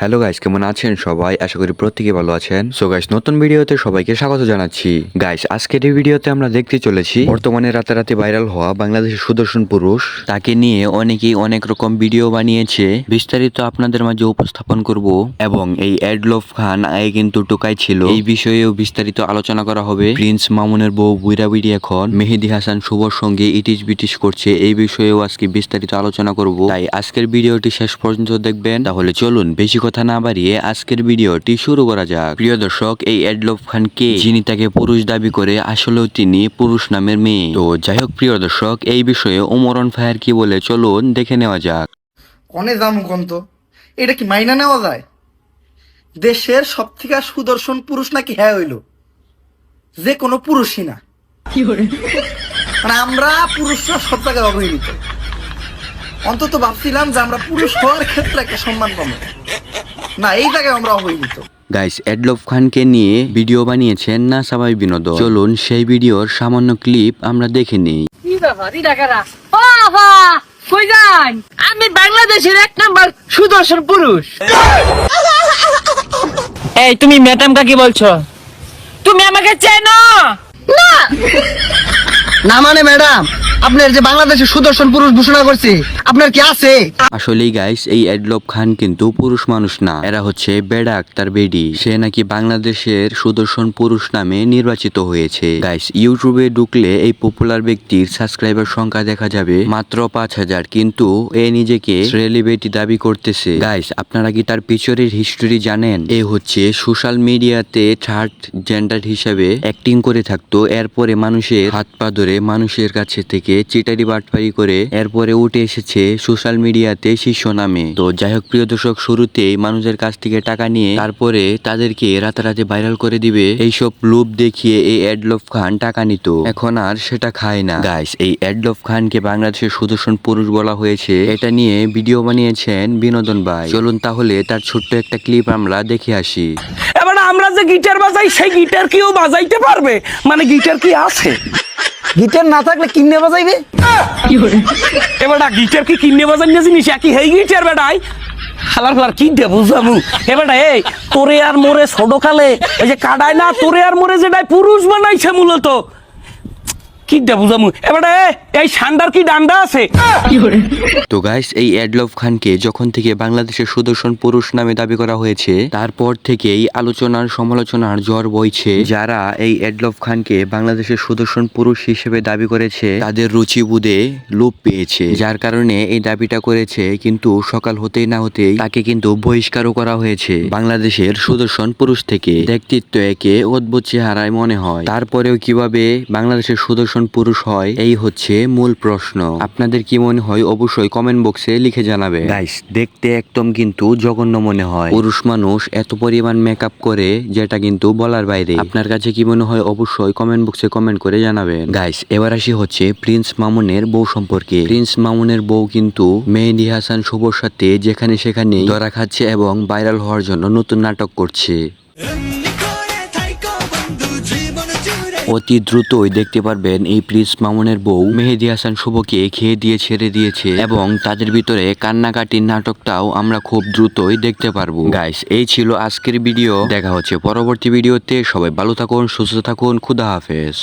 Hello guys কেমন আছেন সবাই? আশা করি প্রত্যেকে ভালো আছেন। সো গাইস নতুন ভিডিওতে সবাইকে স্বাগত জানাচ্ছি। গাইস আজকের এই ভিডিওতে আমরা দেখতে চলেছি বর্তমানে রাতারাতি ভাইরাল হওয়া বাংলাদেশের সুদর্শন পুরুষ। তাকে নিয়ে অনেকেই অনেক রকম ভিডিও বানিয়েছে। বিস্তারিত আপনাদের মাঝে উপস্থাপন করব এবং এই অ্যাডলফ খান আগে কিন্তু টোকাই ছিল। এই বিষয়েও বিস্তারিত আলোচনা করা হবে। প্রিন্স মামুনের বউ বুইরা বিড়ি এখন। মেহেদি হাসান শুভর সঙ্গে ইটিস বিটিস করছে। এই বিষয়েও আজকে বিস্তারিত আলোচনা করব। তাই আজকের ভিডিওটি শেষ পর্যন্ত দেখবেন। তাহলে চলুন, বেশি কথা না বাড়িয়ে আজকের ভিডিওটি শুরু করা যাক। প্রিয় দর্শক এই অ্যাডলফ খান কে যিনি তাকে পুরুষ দাবি করে আসলেও তিনি পুরুষ নামের মেয়ে। তো যাই হোক প্রিয় দর্শক এই বিষয়ে ওমরন ফায়ার কি বলে চলুন দেখে নেওয়া যাক। কনে জামু কন্ত এটা কি মাইনা নেওয়া যায়? দেশের সব থেকে সুদর্শন পুরুষ নাকি হ্যাঁ হইল? যে কোনো পুরুষই না। কি মানে আমরা পুরুষরা সব জায়গায় অবহেলিত। অন্তত ভাবছিলাম যে আমরা পুরুষ হওয়ার ক্ষেত্রে একটা সম্মান পাবো। না এই জায়গায় আমরা অবহেলিত গাইস অ্যাডলফ খানকে নিয়ে ভিডিও বানিয়েছেন না সবাই বিনোদন? চলুন সেই ভিডিওর সামান্য ক্লিপ আমরা দেখে নিই। কি ব্যাপার? কই যান? আমি বাংলাদেশের এক নাম্বার সুদর্শন পুরুষ। এই তুমি ম্যাডাম কাকে বলছো? তুমি আমাকে চেনো? না! না মানে ম্যাডাম আপনার যে বাংলাদেশের সুদর্শন পুরুষ ঘোষণা করছে, আপনার কি আছে? আসলেই গাইস এই অ্যাডলপ খান কিন্তু পুরুষ মানুষ না। এরা হচ্ছে বেডা আক্তার বেডি। সে নাকি বাংলাদেশের সুদর্শন পুরুষ নামে নির্বাচিত হয়েছে। গাইস ইউটিউবে ঢুকলে এই পপুলার ব্যক্তির সাবস্ক্রাইবার সংখ্যা দেখা যাবে মাত্র পাঁচ হাজার। কিন্তু এ নিজেকে সেলিব্রিটি দাবি করতেছে। গাইস আপনারা কি তার পিছনের হিস্টোরি জানেন? এ হচ্ছে সোশ্যাল মিডিয়াতে থার্ড জেন্ডার হিসাবে অ্যাক্টিং করে থাকতো। এরপরে মানুষের হাত পা ধরে মানুষের কাছে থেকে চিটারি বাটপারি করে এরপরে উঠে এসেছে সোশ্যাল মিডিয়াতে শীর্ষ নামে। তো যাই হোক, প্রিয় দর্শক, শুরুতেই মানুষের কাছ থেকে টাকা নিয়ে তারপরে তাদেরকে রাতারাতি ভাইরাল করে দিবে এইসব লুপ দেখিয়ে এই অ্যাডলফ খান টাকা নিত। এখন আর সেটা খায় না। গাইস এই অ্যাডলফ খানকে বাংলাদেশের সুদর্শন পুরুষ বলা হয়েছে। এটা নিয়ে ভিডিও বানিয়েছেন বিনোদন ভাই। চলুন তাহলে তার ছোট্ট একটা ক্লিপ আমরা দেখে আসি। আমরা যে গিটার বাজাই, সেই গিটার কেউ বাজাইতে পারবে? মানে গিটার কি আছে? গিটার না থাকলে কিনে বাজাইবে? এবার গিটার কি কিনে বাজার না জিনিস? একই হেই গিটার বেটাই। হালার ফালার, কি দে বুঝামু? এবার এই, তোরে আর মোরে ছোট কালে এই যে কাটায় না, তোরে আর মোরে যেটাই পুরুষ বানাইছে মূলত কি দে এই তো এই অ্যাডলফ খানকে যখন থেকে বাংলাদেশের সুদর্শন পুরুষ নামে দাবি করা হয়েছে, তারপর থেকেই আলোচনার, সমালোচনার জ্বর বইছে। যারা এই অ্যাডলফ খানকে বাংলাদেশের সুদর্শন পুরুষ হিসেবে দাবি করেছে, তাদের রুচি বুধে লোপ পেয়েছে। যার কারণে এই দাবিটা করেছে, কিন্তু সকাল হতেই না হতেই তাকে কিন্তু বহিষ্কারও করা হয়েছে বাংলাদেশের সুদর্শন পুরুষ থেকে। ব্যক্তিত্ব একে অদ্ভুত চেহারায় মনে হয়। তারপরেও কীভাবে বাংলাদেশের সুদর্শন পুরুষ হয় এই হচ্ছে মূল প্রশ্ন। আপনাদের কি মনে হয় অবশ্যই কমেন্ট বক্সে লিখে জানাবে। গাইস দেখতে একদম কিন্তু জঘন্য মনে হয়। পুরুষ মানুষ এত পরিমাণ মেকআপ করে যেটা কিন্তু বলার বাইরে। আপনার কাছে কি মনে হয় অবশ্যই কমেন্ট বক্সে কমেন্ট করে জানাবেন। গাইস এবার আসি হচ্ছে প্রিন্স মামুনের বউ সম্পর্কে। প্রিন্স মামুনের বউ কিন্তু মেহেদি হাসান শুভর সাথে যেখানে সেখানে ধরা খাচ্ছে এবং ভাইরাল হওয়ার জন্য নতুন নাটক করছে। অতি দ্রুতই দেখতে পারবেন এই প্রিন্স মামুনের বউ মেহেদি হাসান শুভকে খেয়ে দিয়ে ছেড়ে দিয়েছে এবং তাদের ভিতরে কান্নাকাটির নাটকটাও আমরা খুব দ্রুতই দেখতে পারব। গাইস এই ছিল আজকের ভিডিও। দেখা হচ্ছে পরবর্তী ভিডিওতে। সবাই ভালো থাকুন, সুস্থ থাকুন। খুদা হাফেজ।